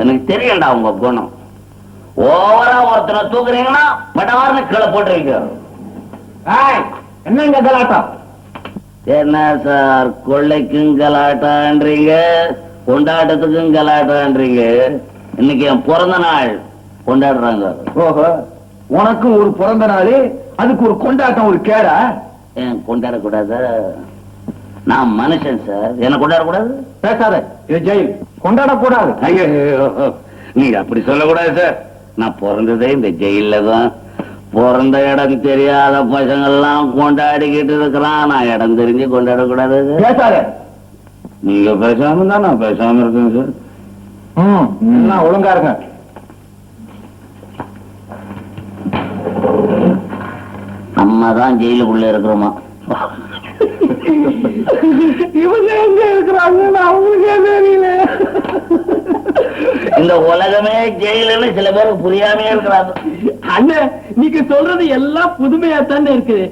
எனக்கு தெரியண்டா உங்க குணம். ஓவரா ஒருத்தனை தூக்குறீங்கன்னா படார்னு கீழே போட்டுருவீங்க என்னங்க கலாட்டம் என்ன சார் கொள்ளைக்கும் கலாட்டான்றீங்க கொண்டாட்டத்துக்கும் கலாட்டான்றீங்க? இன்னைக்கு என் பிறந்த நாள். கொண்டாடுறாங்க. ஓஹோ உனக்கும் ஒரு பிறந்த நாள் அதுக்கு ஒரு கொண்டாட்டம் ஒரு கேடா? ஏன் கொண்டாடக்கூடாது? நான் மனுஷன் சார் என்ன கொண்டாடக்கூடாது பேசாத. இது ஜெயில். கொண்டாடக்கூடாது. ஐயோ. நீங்க அப்படி சொல்லக்கூடாது சார் நான் பிறந்ததே இந்த ஜெயில தான். பிறந்த இடம் தெரியாத பசங்கள்லாம் கொண்டாடிக்கிட்டு இருக்கிறான். நான் இடம் தெரிஞ்சு கொண்டாடக்கூடாது. பேசாத. நீங்க பேசாம தான் நான் பேசாம இருக்கேன் சார் ம் ஒழுங்கா இருங்க. நம்ம தான் ஜெயிலுக்குள்ள இருக்கிறோமா? இவங்க எங்க இருக்கிறாங்கன்னு அவங்களுக்கே தெரியல. இந்த உலகமே ஜெயிலுன்னு சில பேருக்கு புரியாமே இருக்கிறாங்க. அண்ணன் நீங்க சொல்றது எல்லாம் புதுமையா தானே இருக்குது.